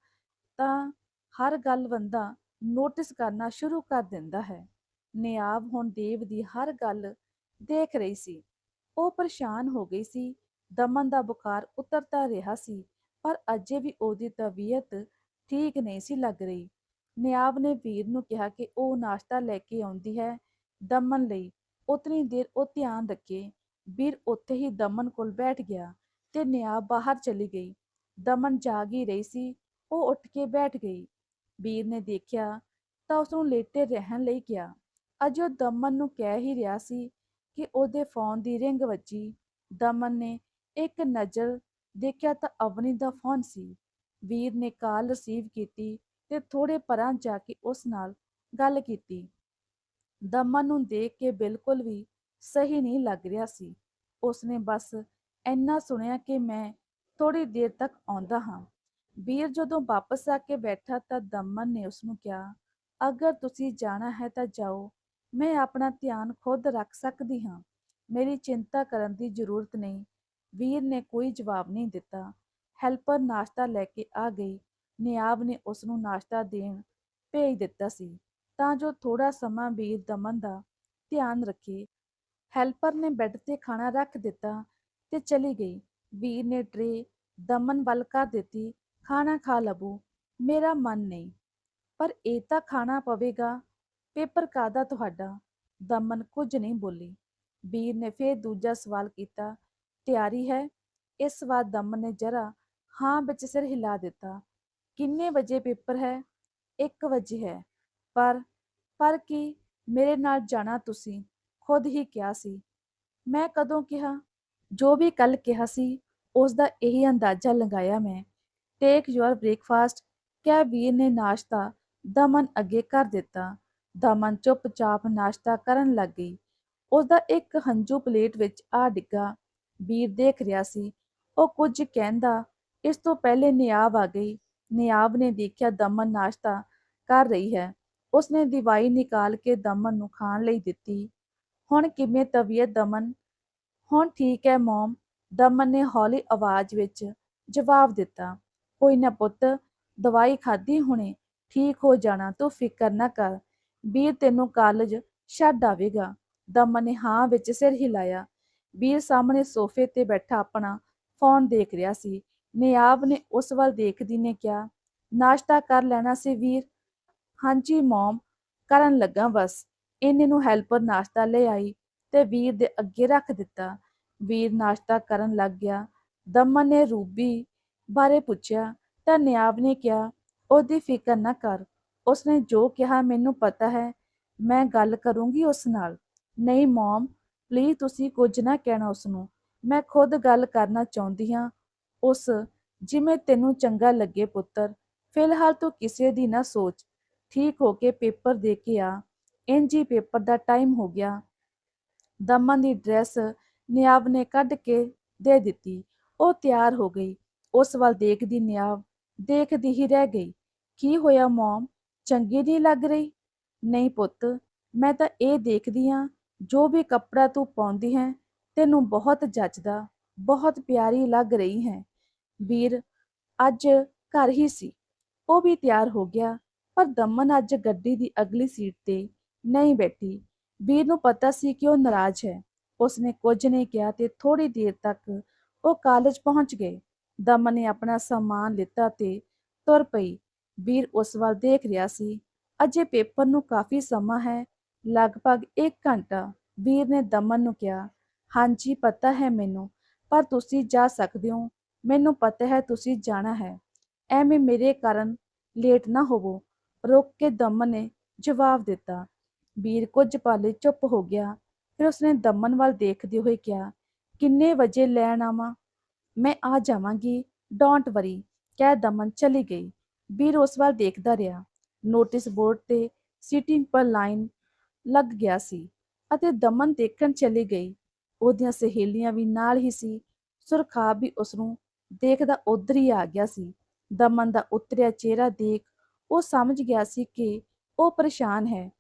ਤਾਂ ਹਰ ਗੱਲ ਬੰਦਾ ਨੋਟਿਸ ਕਰਨਾ ਸ਼ੁਰੂ ਕਰ ਦਿੰਦਾ ਹੈ। ਨਿਆਬ ਹੁਣ ਦੇਵ ਦੀ ਹਰ ਗੱਲ ਦੇਖ ਰਹੀ ਸੀ। ਉਹ ਪਰੇਸ਼ਾਨ ਹੋ ਗਈ ਸੀ। ਦਮਨ ਦਾ ਬੁਖਾਰ ਉਤਰਤਾ ਰਿਹਾ ਸੀ, ਪਰ ਅਜੇ ਵੀ ਉਹਦੀ ਤਬੀਅਤ ਠੀਕ ਨਹੀਂ ਸੀ ਲੱਗ ਰਹੀ। ਨਿਆਬ ਨੇ ਵੀਰ ਨੂੰ ਕਿਹਾ ਕਿ ਉਹ ਨਾਸ਼ਤਾ ਲੈ ਕੇ ਆਉਂਦੀ ਹੈ ਦਮਨ ਲਈ। ਉਤਨੀ ਦੇਰ ਉਹ ਧਿਆਨ ਰੱਖੇ, ਵੀਰ ਉੱਥੇ ਹੀ ਦਮਨ ਕੋਲ ਬੈਠ ਗਿਆ ਤੇ ਨਿਆਬ ਬਾਹਰ ਚਲੀ ਗਈ। ਦਮਨ ਜਾਗ ਹੀ ਰਹੀ ਸੀ, ਉਹ ਉੱਠ ਕੇ ਬੈਠ ਗਈ। ਵੀਰ ਨੇ ਦੇਖਿਆ ਤਾਂ ਉਸ ਨੂੰ ਲੇਟੇ ਰਹਿਣ ਲਈ ਕਿਹਾ। ਅਜੇ ਉਹ ਦਮਨ ਨੂੰ ਕਹਿ ਹੀ ਰਿਹਾ ਸੀ ਕਿ ਉਹਦੇ ਫੋਨ ਦੀ ਰਿੰਗ ਵੱਜੀ। ਦਮਨ ਨੇ ਇੱਕ ਨਜ਼ਰ ਦੇਖਿਆ ਤਾਂ ਅਵਨੀ ਦਾ ਫੋਨ ਸੀ। ਵੀਰ ਨੇ ਕਾਲ ਰਿਸੀਵ ਕੀਤੀ ਤੇ ਥੋੜੇ ਪਰਾਂ ਜਾ ਕੇ ਉਸ ਨਾਲ ਗੱਲ ਕੀਤੀ। ਦਮਨ ਨੂੰ ਦੇਖ ਕੇ ਬਿਲਕੁਲ ਵੀ ਸਹੀ ਨਹੀਂ ਲੱਗ ਰਿਹਾ ਸੀ। ਉਸਨੇ ਬਸ ਇੰਨਾ ਸੁਣਿਆ ਕਿ ਮੈਂ ਥੋੜੀ ਦੇਰ ਤੱਕ ਆਉਂਦਾ ਹਾਂ। ਵੀਰ ਜਦੋਂ ਵਾਪਸ ਆ ਕੇ ਬੈਠਾ ਤਾਂ ਦਮਨ ਨੇ ਉਸ ਨੂੰ ਕਿਹਾ, ਅਗਰ ਤੁਸੀਂ ਜਾਣਾ ਹੈ ਤਾਂ ਜਾਓ। ਮੈਂ ਆਪਣਾ ਧਿਆਨ ਖੁਦ ਰੱਖ ਸਕਦੀ ਹਾਂ। ਮੇਰੀ ਚਿੰਤਾ ਕਰਨ ਦੀ ਜ਼ਰੂਰਤ ਨਹੀਂ। ਵੀਰ ਨੇ ਕੋਈ ਜਵਾਬ ਨਹੀਂ ਦਿੱਤਾ। ਹੈਲਪਰ ਨਾਸ਼ਤਾ ਲੈ ਕੇ ਆ ਗਈ। ਨਿਆਬ ਨੇ ਉਸ ਨੂੰ ਨਾਸ਼ਤਾ ਦੇਣ ਭੇਜ ਦਿੱਤਾ ਸੀ, ਤਾਂ ਜੋ ਥੋੜਾ ਸਮਾਂ ਵੀਰ ਦਮਨ ਦਾ ਧਿਆਨ ਰੱਖੇ। ਹੈਲਪਰ ਨੇ ਬੈੱਡ ਤੇ ਖਾਣਾ ਰੱਖ ਦਿੱਤਾ ਤੇ ਚਲੀ ਗਈ। ਵੀਰ ਨੇ ਟਰੇ ਦਮਨ ਵੱਲ ਕਰ ਦਿੱਤੀ, ਖਾਣਾ ਖਾ ਲਵੋ, ਮੇਰਾ ਮਨ ਨਹੀਂ, ਪਰ ਇਹ ਤਾਂ ਖਾਣਾ ਪਵੇਗਾ, ਪੇਪਰ ਕਾਦਾ ਤੁਹਾਡਾ? ਦਮਨ ਕੁਝ ਨਹੀਂ ਬੋਲੀ। ਵੀਰ ਨੇ ਫੇਰ ਦੂਜਾ ਸਵਾਲ ਕੀਤਾ, ਤਿਆਰੀ ਹੈ? ਇਸ ਵਾਰ ਦਮਨ ਨੇ ਜਰਾ ਹਾਂ ਵਿੱਚ ਸਿਰ ਹਿਲਾ ਦਿੱਤਾ। ਕਿੰਨੇ ਵਜੇ ਪੇਪਰ ਹੈ? 1 ਵਜੇ ਹੈ। ਪਰ ਪਰ ਕੀ ਮੇਰੇ ਨਾਲ ਜਾਣਾ ਤੁਸੀਂ? ਖੁਦ ਹੀ ਕਿਹਾ ਸੀ। ਮੈਂ ਕਦੋਂ ਕਿਹਾ? ਜੋ ਵੀ ਕੱਲ ਕਿਹਾ ਸੀ ਉਸ ਦਾ ਇਹੀ ਅੰਦਾਜ਼ਾ ਲਗਾਇਆ ਮੈਂ। ਟੇਕ ਯੂਅਰ ਬ੍ਰੇਕਫਾਸਟ ਕਿਆ ਵੀਰ ਨੇ ਨਾਸ਼ਤਾ ਦਮਨ ਅੱਗੇ ਕਰ ਦਿੱਤਾ। ਦਮਨ ਚੁੱਪਚਾਪ ਨਾਸ਼ਤਾ ਕਰਨ ਲੱਗ ਗਈ। ਉਸਦਾ ਇੱਕ ਹੰਝੂ ਪਲੇਟ ਵਿੱਚ ਆ ਡਿੱਗਾ। ਵੀਰ ਦੇਖ ਰਿਹਾ ਸੀ। ਉਹ ਕੁਝ ਕਹਿੰਦਾ, ਇਸ ਤੋਂ ਪਹਿਲੇ ਨਿਆਵ ਆ ਗਈ। ਨਿਆਬ ਨੇ ਦੇਖਿਆ ਦਮਨ ਨਾਸ਼ਤਾ ਕਰ ਰਹੀ ਹੈ। ਉਸਨੇ ਦਿਵਾਈ ਨਿਕਾਲ ਕੇ ਦਮਨ ਨੂੰ ਖਾਣ ਲਈ ਦਿੱਤੀ। ਹੁਣ ਕਿਵੇਂ ਤਬੀਅਤ ਦਮਨ? ਹੁਣ ਠੀਕ ਹੈ ਮੋਮ। ਦਮਨ ਨੇ ਹੌਲੀ ਆਵਾਜ਼ ਵਿੱਚ ਜਵਾਬ ਦਿੱਤਾ। ਕੋਈ ਨਾ ਪੁੱਤ, ਦਵਾਈ ਖਾਧੀ ਹੁਣੇ, ਠੀਕ ਹੋ ਜਾਣਾ, ਤੂੰ ਫਿਕਰ ਨਾ ਕਰ। ਵੀਰ ਤੈਨੂੰ ਕਾਲਜ ਛੱਡ ਆਵੇਗਾ। ਦਮਨ ਨੇ ਹਾਂ ਵਿੱਚ ਸਿਰ ਹਿਲਾਇਆ। ਵੀਰ ਸਾਹਮਣੇ ਸੋਫੇ ਤੇ ਬੈਠਾ ਆਪਣਾ ਫੋਨ ਦੇਖ ਰਿਹਾ ਸੀ। ਨਿਆਬ ਨੇ ਉਸ ਵੱਲ ਦੇਖਦੀ ਨੇ ਕਿਹਾ, ਨਾਸ਼ਤਾ ਕਰ ਲੈਣਾ ਸੀ ਵੀਰ। ਹਾਂਜੀ ਮੋਮ, ਕਰਨ ਲੱਗਾ ਬਸ। ਇਹਨੇ ਨੂੰ ਹੈਲਪਰ ਨਾਸ਼ਤਾ ਲੈ ਆਈ ਤੇ ਵੀਰ ਦੇ ਅੱਗੇ ਰੱਖ ਦਿੱਤਾ। ਵੀਰ ਨਾਸ਼ਤਾ ਕਰਨ ਲੱਗ ਗਿਆ। ਦਮਨ ਨੇ ਰੂਬੀ ਬਾਰੇ ਪੁੱਛਿਆ ਤਾਂ ਨਿਆਬ ਨੇ ਕਿਹਾ, ਉਹਦੀ ਫਿਕਰ ਨਾ ਕਰ। ਉਸਨੇ ਜੋ ਕਿਹਾ ਮੈਨੂੰ ਪਤਾ ਹੈ। ਮੈਂ ਗੱਲ ਕਰੂੰਗੀ ਉਸ ਨਾਲ। ਨਹੀਂ ਮੋਮ ਪਲੀਜ਼ ਤੁਸੀਂ ਕੁਝ ਨਾ ਕਹਿਣਾ ਉਸ ਨੂੰ ਮੈਂ ਖੁਦ ਗੱਲ ਕਰਨਾ ਚਾਹੁੰਦੀ ਹਾਂ। ਉਸ, ਜਿਵੇਂ ਤੈਨੂੰ ਚੰਗਾ ਲੱਗੇ ਪੁੱਤਰ, ਫਿਲਹਾਲ ਤੂੰ ਕਿਸੇ ਦੀ ਨਾ ਸੋਚ। ਠੀਕ ਹੋ ਕੇ ਪੇਪਰ ਦੇ ਕੇ ਆ। ਇੰਜੀ ਪੇਪਰ ਦਾ ਟਾਈਮ ਹੋ ਗਿਆ। ਦਮਨ ਦੀ ਡਰੈਸ ਨਿਆਬ ਨੇ ਕੱਢ ਕੇ ਦੇ ਦਿੱਤੀ। ਉਹ ਤਿਆਰ ਹੋ ਗਈ। ਉਸ ਵੱਲ ਦੇਖਦੀ ਨਿਆਬ ਦੇਖਦੀ ਹੀ ਰਹਿ ਗਈ। ਕੀ ਹੋਇਆ ਮੋਮ? ਚੰਗੀ ਨਹੀਂ ਲੱਗ ਰਹੀ? ਨਹੀਂ ਪੁੱਤ, ਮੈਂ ਤਾਂ ਇਹ ਦੇਖਦੀ ਆ, ਜੋ ਵੀ ਕੱਪੜਾ ਤੂੰ ਪਾਉਂਦੀ ਹੈ, ਤੈਨੂੰ ਬਹੁਤ ਜੱਚਦਾ ਬਹੁਤ ਪਿਆਰੀ ਲੱਗ ਰਹੀ ਹੈ। ਵੀਰ, ਅੱਜ ਘਰ ਹੀ ਸੀ। ਉਹ ਵੀ ਤਿਆਰ ਹੋ ਗਿਆ, ਪਰ ਦਮਨ ਅੱਜ ਗੱਡੀ ਦੀ ਅਗਲੀ ਸੀਟ ਤੇ ਨਹੀਂ ਬੈਠੀ। ਵੀਰ ਨੂੰ ਪਤਾ ਸੀ ਕਿ ਉਹ ਨਾਰਾਜ਼ ਹੈ। ਉਸਨੇ ਕੁਝ ਨਹੀਂ ਕਿਹਾ ਤੇ ਥੋੜੀ ਦੇਰ ਤੱਕ ਉਹ ਕਾਲਜ ਪਹੁੰਚ ਗਏ। ਦਮਨ ਨੇ ਆਪਣਾ ਸਾਮਾਨ ਲਿੱਤਾ ਤੇ ਤੁਰ ਪਈ। ਵੀਰ ਉਸ ਵੱਲ ਦੇਖ ਰਿਹਾ ਸੀ। ਅਜੇ ਪੇਪਰ ਨੂੰ ਕਾਫੀ ਸਮਾਂ ਹੈ, ਲਗਭਗ 1 ਘੰਟਾ, ਵੀਰ ਨੇ ਦਮਨ ਨੂੰ ਕਿਹਾ। ਹਾਂਜੀ, ਪਤਾ ਹੈ ਮੈਨੂੰ, ਪਰ ਤੁਸੀਂ ਜਾ ਸਕਦੇ ਹੋ। ਮੈਨੂੰ ਪਤਾ ਹੈ ਤੁਸੀਂ ਜਾਣਾ ਹੈ। ਐਵੇਂ ਮੇਰੇ ਕਾਰਨ ਲੇਟ ਨਾ ਹੋਵੋ। ਰੁਕ ਕੇ ਦਮਨ ਨੇ ਜਵਾਬ ਦਿੱਤਾ। ਵੀਰ ਕੁਝ ਪਾਲੇ ਚੁੱਪ ਹੋ ਗਿਆ। ਫਿਰ ਉਸਨੇ ਦਮਨ ਵੱਲ ਦੇਖਦੇ ਹੋਏ ਕਿਹਾ, ਕਿੰਨੇ ਵਜੇ ਲੈਣ ਆਵਾਂ? ਮੈਂ ਆ ਜਾਵਾਂਗੀ। Don't worry. ਕਹਿ ਦਮਨ ਚਲੀ ਗਈ। ਵੀਰ ਉਸ ਵੱਲ ਦੇਖਦਾ ਰਿਹਾ। ਨੋਟਿਸ ਬੋਰਡ ਤੇ ਸੀਟਿੰਗ ਪਰ ਲਾਈਨ ਲੱਗ ਗਿਆ ਸੀ ਅਤੇ ਦਮਨ ਦੇਖਣ ਚਲੀ ਗਈ। ਉਹਦੀਆਂ ਸਹੇਲੀਆਂ ਵੀ ਨਾਲ ਹੀ ਸੀ। ਸੁਰਖਾ ਵੀ ਉਸ ਨੂੰ ਦੇਖਦਾ ਉਧਰ ਹੀ ਆ ਗਿਆ ਸੀ। ਦਮਨ ਦਾ ਉਤਰਿਆ ਚਿਹਰਾ ਦੇਖ ਉਹ ਸਮਝ ਗਿਆ ਸੀ ਕਿ ਉਹ ਪਰੇਸ਼ਾਨ ਹੈ।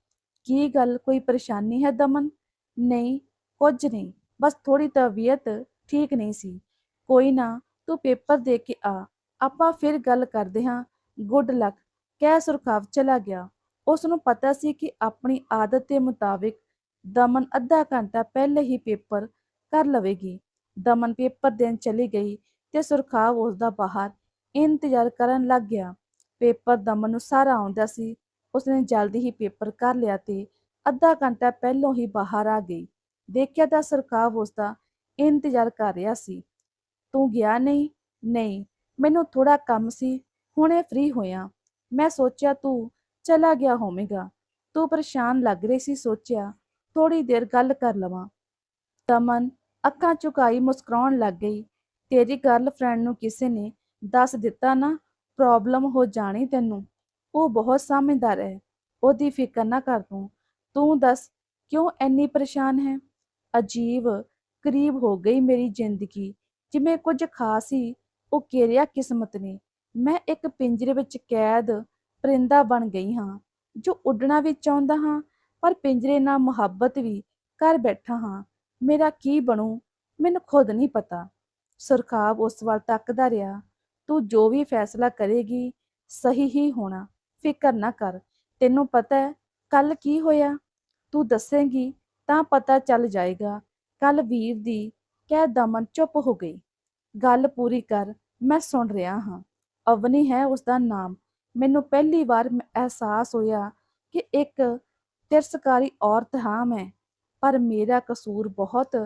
ਕੀ ਗੱਲ ਕੋਈ ਪਰੇਸ਼ਾਨੀ ਹੈ ਦਮਨ? ਨਹੀਂ, ਕੁਝ ਨਹੀਂ, ਬਸ ਥੋੜੀ ਤਬੀਅਤ ਠੀਕ ਨਹੀਂ ਸੀ। ਕੋਈ ਨਾ, ਤੂੰ ਪੇਪਰ ਦੇ ਕੇ ਆ। ਆਪਾਂ ਫਿਰ ਗੱਲ ਕਰਦੇ ਹਾਂ। ਗੁੱਡ ਲੱਕ, ਕਹਿ ਸੁਰਖਾਵ ਚਲਾ ਗਿਆ। ਉਸ ਨੂੰ ਪਤਾ ਸੀ ਕਿ ਆਪਣੀ ਆਦਤ ਦੇ ਮੁਤਾਬਿਕ ਦਮਨ ਅੱਧਾ ਘੰਟਾ ਪਹਿਲੇ ਹੀ ਪੇਪਰ ਕਰ ਲਵੇਗੀ। ਦਮਨ ਪੇਪਰ ਦੇਣ ਚਲੀ ਗਈ। ਤੇ ਸੁਰਖਾਵ ਉਸ ਦਾ ਬਾਹਰ ਇੰਤਜ਼ਾਰ ਕਰਨ ਲੱਗ ਗਿਆ। ਪੇਪਰ ਦਮਨ ਨੂੰ ਸਾਰਾ ਆਉਂਦਾ ਸੀ। ਉਸਨੇ ਜਲਦੀ ਹੀ ਪੇਪਰ ਕਰ ਲਿਆ ਤੇ ਅੱਧਾ ਘੰਟਾ ਪਹਿਲੋਂ ਹੀ ਬਾਹਰ ਆ ਗਈ। ਦੇਖਿਆ ਤਾਂ ਸਰਕਾਵ ਉਸਦਾ ਇੰਤਜ਼ਾਰ ਕਰ ਰਿਹਾ ਸੀ। ਤੂੰ ਗਿਆ ਨਹੀਂ? ਨਹੀਂ। ਮੈਨੂੰ ਥੋੜਾ ਕੰਮ ਸੀ। ਹੁਣੇ ਫ੍ਰੀ ਹੋਇਆ। ਮੈਂ ਸੋਚਿਆ ਤੂੰ ਚਲਾ ਗਿਆ ਹੋਵੇਗਾ। ਤੂੰ ਪਰੇਸ਼ਾਨ ਲੱਗ ਰਹੀ ਸੀ। ਸੋਚਿਆ ਥੋੜੀ ਦੇਰ ਗੱਲ ਕਰ ਲਵਾਂ। ਦਮਨ ਅੱਖਾਂ ਝੁਕਾਈ ਮੁਸਕਰਾਉਣ ਲੱਗ ਗਈ। ਤੇਰੀ ਗਰਲਫ੍ਰੈਂਡ ਨੂੰ ਕਿਸੇ ਨੇ ਦੱਸ ਦਿੱਤਾ ਨਾ ਪ੍ਰੋਬਲਮ ਹੋ ਜਾਣੀ ਤੈਨੂੰ। ਉਹ ਬਹੁਤ ਸਮਝਦਾਰ ਹੈ। ਉਹਦੀ ਫਿਕਰ ਨਾ ਕਰ ਤੂੰ। ਤੂੰ ਦੱਸ, ਕਿਉਂ ਐਨੀ ਪਰੇਸ਼ਾਨ ਹੈ? ਅਜੀਬ, ਕਰੀਬ ਹੋ ਗਈ ਮੇਰੀ ਜ਼ਿੰਦਗੀ। ਜਿਵੇਂ ਕੁਝ ਖਾਸ ਹੀ, ਉਹ ਕਿਰਿਆ ਕਿਸਮਤ ਨੇ। ਮੈਂ ਇੱਕ ਪਿੰਜਰੇ ਵਿੱਚ ਕੈਦ ਪਰਿੰਦਾ ਬਣ ਗਈ ਹਾਂ, ਜੋ ਉੱਡਣਾ ਵੀ ਚਾਹੁੰਦਾ ਹਾਂ, ਪਰ ਪਿੰਜਰੇ ਨਾਲ ਮੁਹੱਬਤ ਵੀ ਕਰ ਬੈਠਾ ਹਾਂ। ਮੇਰਾ ਕੀ ਬਣੂ? ਮੈਨੂੰ ਖੁਦ ਨਹੀਂ ਪਤਾ। ਸਰਖਾਬ ਉਸ ਵੱਲ ਤੱਕਦਾ ਰਿਹਾ, ਤੂੰ ਜੋ ਵੀ ਫੈਸਲਾ ਕਰੇਗੀ, ਸਹੀ ਹੀ ਹੋਣਾ, ਫਿਕਰ ਨਾ ਕਰ, ਤੈਨੂੰ ਪਤਾ ਹੈ ਕੱਲ ਕੀ ਹੋਇਆ? ਤੂੰ ਦੱਸੇਂਗੀ ਤਾਂ ਪਤਾ ਚੱਲ ਜਾਏਗਾ ਕੱਲ ਵੀਰ ਦੀ ਕਹਿ ਦਮਨ ਚੁੱਪ ਹੋ ਗਈ। ਗੱਲ ਪੂਰੀ ਕਰ, ਮੈਂ ਸੁਣ ਰਿਹਾ ਹਾਂ। ਅਵਨੀ ਹੈ ਉਸ ਦਾ ਨਾਮ। ਮੈਨੂੰ ਪਹਿਲੀ ਵਾਰ ਅਹਿਸਾਸ ਹੋਇਆ ਕਿ ਇੱਕ ਤਿਰਸਕਾਰੀ ਔਰਤ ਹਾਂ ਮੈਂ, ਪਰ ਮੇਰਾ ਕਸੂਰ ਬਹੁਤ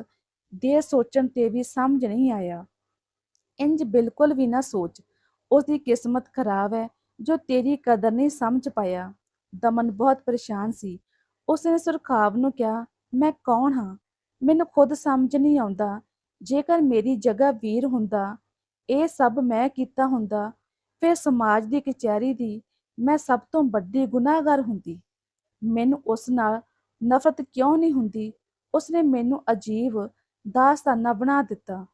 ਦੇ ਸੋਚਣ ਤੇ ਵੀ ਸਮਝ ਨਹੀਂ ਆਇਆ। ਇੰਜ ਬਿਲਕੁਲ ਵੀ ਨਾ ਸੋਚ। ਉਸ ਦੀ ਕਿਸਮਤ ਖਰਾਬ ਹੈ, ਜੋ ਤੇਰੀ ਕਦਰ ਨਹੀਂ ਸਮਝ ਪਾਇਆ। ਦਮਨ ਬਹੁਤ ਪਰੇਸ਼ਾਨ ਸੀ। ਉਸਨੇ ਸੁਰਖਾਵ ਨੂੰ ਕਿਹਾ, ਮੈਂ ਕੌਣ ਹਾਂ? ਮੈਨੂੰ ਖੁਦ ਸਮਝ ਨਹੀਂ ਆਉਂਦਾ। ਜੇਕਰ ਮੇਰੀ ਜਗ੍ਹਾ ਵੀਰ ਹੁੰਦਾ, ਇਹ ਸਭ ਮੈਂ ਕੀਤਾ ਹੁੰਦਾ, ਫਿਰ ਸਮਾਜ ਦੀ ਕਚਹਿਰੀ ਦੀ ਮੈਂ ਸਭ ਤੋਂ ਵੱਡੀ ਗੁਨਾਹਗਾਰ ਹੁੰਦੀ। ਮੈਨੂੰ ਉਸ ਨਾਲ ਨਫ਼ਰਤ ਕਿਉਂ ਨਹੀਂ ਹੁੰਦੀ? ਉਸਨੇ ਮੈਨੂੰ ਅਜੀਬ ਦਾਸਤਾਨਾ ਬਣਾ ਦਿੱਤਾ।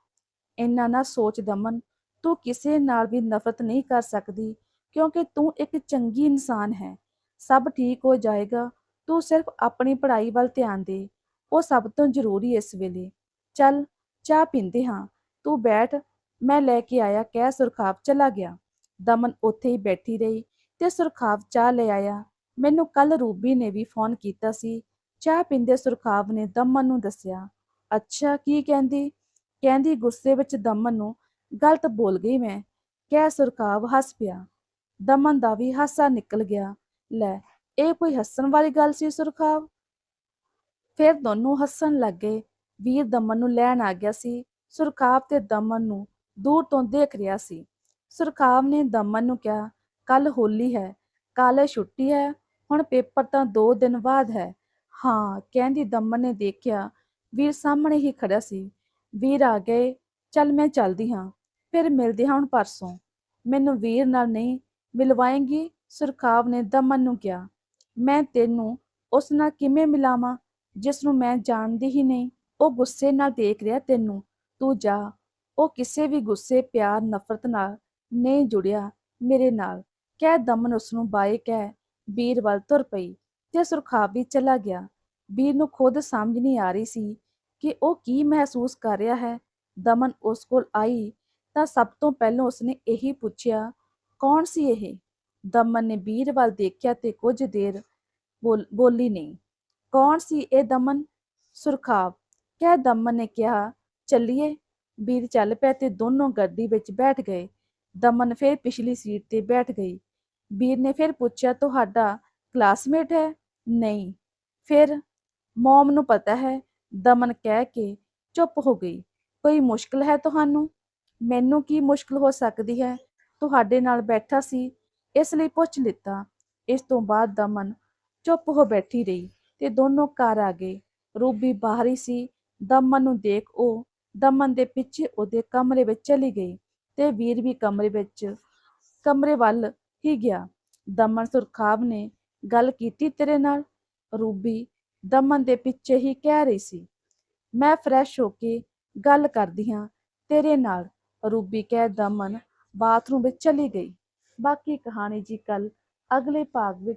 ਇੰਨਾ ਨਾ ਸੋਚ ਦਮਨ, ਤੂੰ ਕਿਸੇ ਨਾਲ ਵੀ ਨਫ਼ਰਤ ਨਹੀਂ ਕਰ ਸਕਦੀ, ਕਿਉਂਕਿ ਤੂੰ ਇੱਕ ਚੰਗੀ ਇਨਸਾਨ ਹੈ। ਸਭ ਠੀਕ ਹੋ ਜਾਏਗਾ, ਤੂੰ ਸਿਰਫ ਆਪਣੀ ਪੜ੍ਹਾਈ ਵੱਲ ਧਿਆਨ ਦੇ, ਉਹ ਸਭ ਤੋਂ ਜ਼ਰੂਰੀ ਇਸ ਵੇਲੇ। ਚੱਲ, ਚਾਹ ਪੀਂਦੇ ਹਾਂ, ਤੂੰ ਬੈਠ, ਮੈਂ ਲੈ ਕੇ ਆਇਆ ਕਹਿ ਸੁਰਖਾਬ ਚਲਾ ਗਿਆ। ਦਮਨ ਉੱਥੇ ਹੀ ਬੈਠੀ ਰਹੀ ਤੇ ਸੁਰਖਾਬ ਚਾਹ ਲੈ ਆਇਆ। ਮੈਨੂੰ ਕੱਲ ਰੂਬੀ ਨੇ ਵੀ ਫੋਨ ਕੀਤਾ ਸੀ। ਚਾਹ ਪੀਂਦੇ ਸੁਰਖਾਬ ਨੇ ਦਮਨ ਨੂੰ ਦੱਸਿਆ ਅੱਛਾ, ਕੀ ਕਹਿੰਦੀ? ਕਹਿੰਦੀ, ਗੁੱਸੇ ਵਿੱਚ ਦਮਨ ਨੂੰ ਗਲਤ ਬੋਲ ਗਈ ਮੈਂ। ਕਹਿ ਸੁਰਖਾਬ ਹੱਸ ਪਿਆ। ਦਮਨ ਦਾ ਵੀ ਹਾਸਾ ਨਿਕਲ ਗਿਆ। ਲੈ, ਇਹ ਕੋਈ ਹੱਸਣ ਵਾਲੀ ਗੱਲ ਸੀ ਸੁਰਖਾਵ? ਫਿਰ ਦੋਨੋਂ ਹੱਸਣ ਲੱਗੇ ਵੀਰ ਦਮਨ ਨੂੰ ਲੈਣ ਆ ਗਿਆ ਸੀ। ਸੁਰਖਾਵ ਤੇ ਦਮਨ ਨੂੰ ਦੂਰ ਤੋਂ ਦੇਖ ਰਿਹਾ ਸੀ। ਸੁਰਖਾਵ ਨੇ ਦਮਨ ਨੂੰ ਕਿਹਾ ਕੱਲ ਹੋਲੀ ਹੈ। ਕੱਲ ਛੁੱਟੀ ਹੈ। ਹੁਣ ਪੇਪਰ ਤਾਂ 2 ਦਿਨ ਬਾਅਦ ਹੈ। ਹਾਂ, ਕਹਿੰਦੀ ਦਮਨ ਨੇ ਦੇਖਿਆ ਵੀਰ ਸਾਹਮਣੇ ਹੀ ਖੜਾ ਸੀ। ਵੀਰ ਆ ਗਏ, ਚੱਲ ਮੈਂ ਚੱਲਦੀ ਹਾਂ, ਫਿਰ ਮਿਲਦੇ ਹਾਂ ਹੁਣ ਪਰਸੋਂ। ਮੈਨੂੰ ਵੀਰ ਨਾਲ ਨਹੀਂ ਮਿਲਵਾਏਂਗੀ, ਸੁਰਖਾਵ ਨੇ ਦਮਨ ਨੂੰ ਕਿਹਾ। ਮੈਂ ਤੈਨੂੰ ਉਸ ਨਾਲ ਕਿਵੇਂ ਮਿਲਾਵਾਂ, ਜਿਸ ਨੂੰ ਮੈਂ ਜਾਣਦੀ ਹੀ ਨਹੀਂ। ਉਹ ਗੁੱਸੇ ਨਾਲ ਦੇਖ ਰਿਹਾ ਤੈਨੂੰ। ਤੂੰ ਜਾ। ਉਹ ਕਿਸੇ ਵੀ ਗੁੱਸੇ, ਪਿਆਰ, ਨਫ਼ਰਤ ਨਾਲ ਨਹੀਂ ਜੁੜਿਆ ਮੇਰੇ ਨਾਲ। ਕਹਿ ਦਮਨ ਉਸ ਨੂੰ ਬਾਏ ਕਹਿ ਵੀਰ ਵੱਲ ਤੁਰ ਪਈ ਤੇ ਸੁਰਖਾਵ ਵੀ ਚਲਾ ਗਿਆ। ਵੀਰ ਨੂੰ ਖੁਦ ਸਮਝ ਨਹੀਂ ਆ ਰਹੀ ਸੀ ਕਿ ਉਹ ਕੀ ਮਹਿਸੂਸ ਕਰ ਰਿਹਾ ਹੈ। ਦਮਨ ਉਸ ਕੋਲ ਆਈ ਤਾਂ ਸਭ ਤੋਂ ਪਹਿਲਾਂ ਉਸਨੇ ਇਹੀ ਪੁੱਛਿਆ, ਕੌਣ ਸੀ ਇਹ? ਦਮਨ ਨੇ ਵੀਰ ਵੱਲ ਦੇਖਿਆ ਤੇ ਕੁਝ ਦੇਰ ਬੋਲੀ ਨਹੀਂ, ਕੌਣ ਸੀ ਇਹ ਦਮਨ? ਸੁਰਖਾਬ ਕਹਿ ਦਮਨ ਨੇ ਕਿਹਾ, ਚੱਲੀਏ। ਵੀਰ ਚੱਲ ਪਿਆ ਤੇ ਦੋਨੋਂ ਗੱਡੀ ਵਿੱਚ ਬੈਠ ਗਏ। ਦਮਨ ਫਿਰ ਪਿਛਲੀ ਸੀਟ ਤੇ ਬੈਠ ਗਈ। ਵੀਰ ਨੇ ਫਿਰ ਪੁੱਛਿਆ, ਤੁਹਾਡਾ ਕਲਾਸਮੇਟ ਹੈ? ਨਹੀਂ। ਫਿਰ ਮੋਮ ਨੂੰ ਪਤਾ ਹੈ, ਦਮਨ ਕਹਿ ਕੇ ਚੁੱਪ ਹੋ ਗਈ। ਕੋਈ ਮੁਸ਼ਕਲ ਹੈ ਤੁਹਾਨੂੰ? ਮੈਨੂੰ ਕੀ ਮੁਸ਼ਕਲ ਹੋ ਸਕਦੀ ਹੈ? ਤੁਹਾਡੇ ਨਾਲ ਬੈਠਾ ਸੀ, ਇਸ ਲਈ ਪੁੱਛ ਲਿੱਤਾ। ਇਸ ਤੋਂ ਬਾਅਦ ਦਮਨ ਚੁੱਪ ਹੋ ਬੈਠੀ ਰਹੀ ਤੇ ਦੋਨੋਂ ਘਰ ਆ ਗਏ। ਰੂਬੀ ਬਾਹਰੀ ਸੀ, ਦਮਨ ਨੂੰ ਦੇਖ ਉਹ ਦਮਨ ਦੇ ਪਿੱਛੇ ਉਹਦੇ ਕਮਰੇ ਵਿੱਚ ਚਲੀ ਗਈ ਤੇ ਵੀਰ ਵੀ ਕਮਰੇ ਵਿੱਚ, ਕਮਰੇ ਵੱਲ ਹੀ ਗਿਆ। ਦਮਨ ਸੁਰਖਾਬ ਨੇ ਗੱਲ ਕੀਤੀ ਤੇਰੇ ਨਾਲ? ਰੂਬੀ ਦਮਨ ਦੇ ਪਿੱਛੇ ਹੀ ਕਹਿ ਰਹੀ ਸੀ, ਮੈਂ ਫਰੈਸ਼ ਹੋ ਕੇ ਗੱਲ ਕਰਦੀ ਹਾਂ ਤੇਰੇ ਨਾਲ। ਰੂਬੀ ਕਹਿ ਦਮਨ ਬਾਥਰੂਮ ਵਿੱਚ ਚਲੀ ਗਈ। ਬਾਕੀ ਕਹਾਣੀ ਜੀ ਕੱਲ ਅਗਲੇ ਭਾਗ ਵਿੱਚ